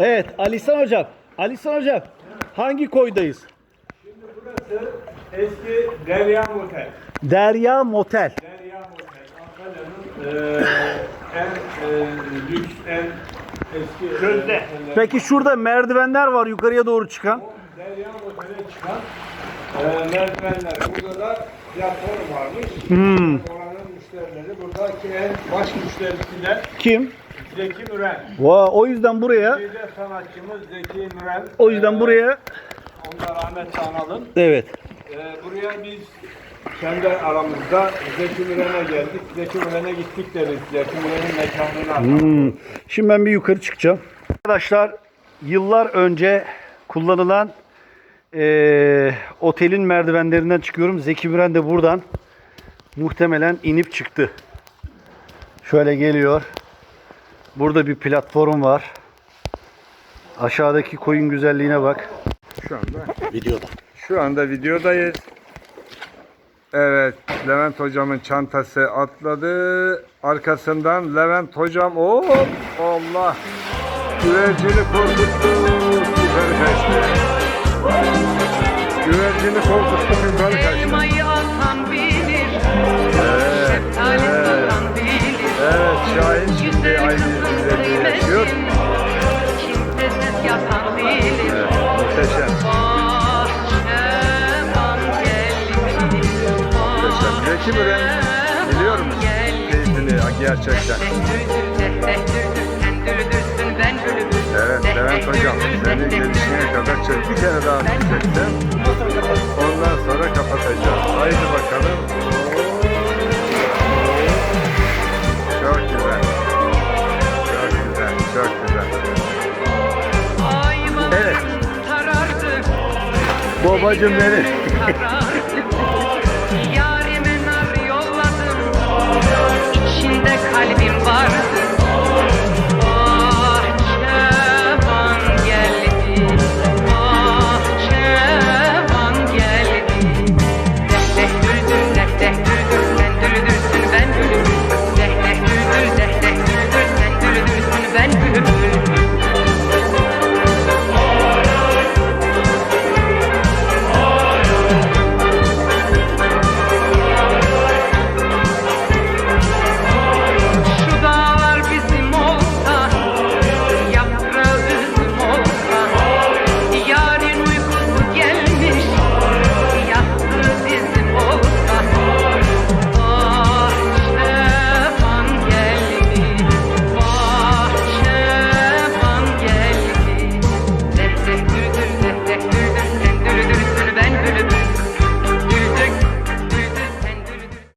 Evet Alisan hocam. Alisan hocam. Hangi koydayız? Burası eski Derya Motel. Derya Motel. Derya Motel. Antalya'nın eee en eee, lüks, en eski Közde. Peki şurada merdivenler var yukarıya doğru çıkan. Derya Motel'e çıkan eee merdivenler. Burada da platform varmış. Hmm. Oranın müşterileri. Buradaki en baş müşterisi de Kim? Zeki Müren. Va o yüzden buraya de sanatçımız Zeki Müren. o yüzden Eee, buraya Onda rahmet analım. evet. Ee, buraya biz kendi aramızda Zeki Müren'e geldik. Zeki Müren'e gittik deriz. Zeki Müren'in mekanını aradık. Hmm. Şimdi ben bir yukarı çıkacağım. Arkadaşlar yıllar önce kullanılan eee, otelin merdivenlerinden çıkıyorum. Zeki Müren de buradan muhtemelen inip çıktı. Şöyle geliyor. Burada bir platform var. Aşağıdaki koyun güzelliğine bak. Şu anda Videoda. şu anda videodayız. Evet, Levent hocamın çantası atladı. Arkasından Levent hocam hop Allah güvercini korkuttu. Muhteşem. Zeki Müren biliyor musun? gelmiş. Keyfini gerçekten. Evet Levent hocam seni gelişine kadar çek bir kere daha çekeceğim. Ondan sonra kapatacağız. Haydi bakalım. Çok güzel. Çok güzel, çok güzel. Evet. Babacım benim.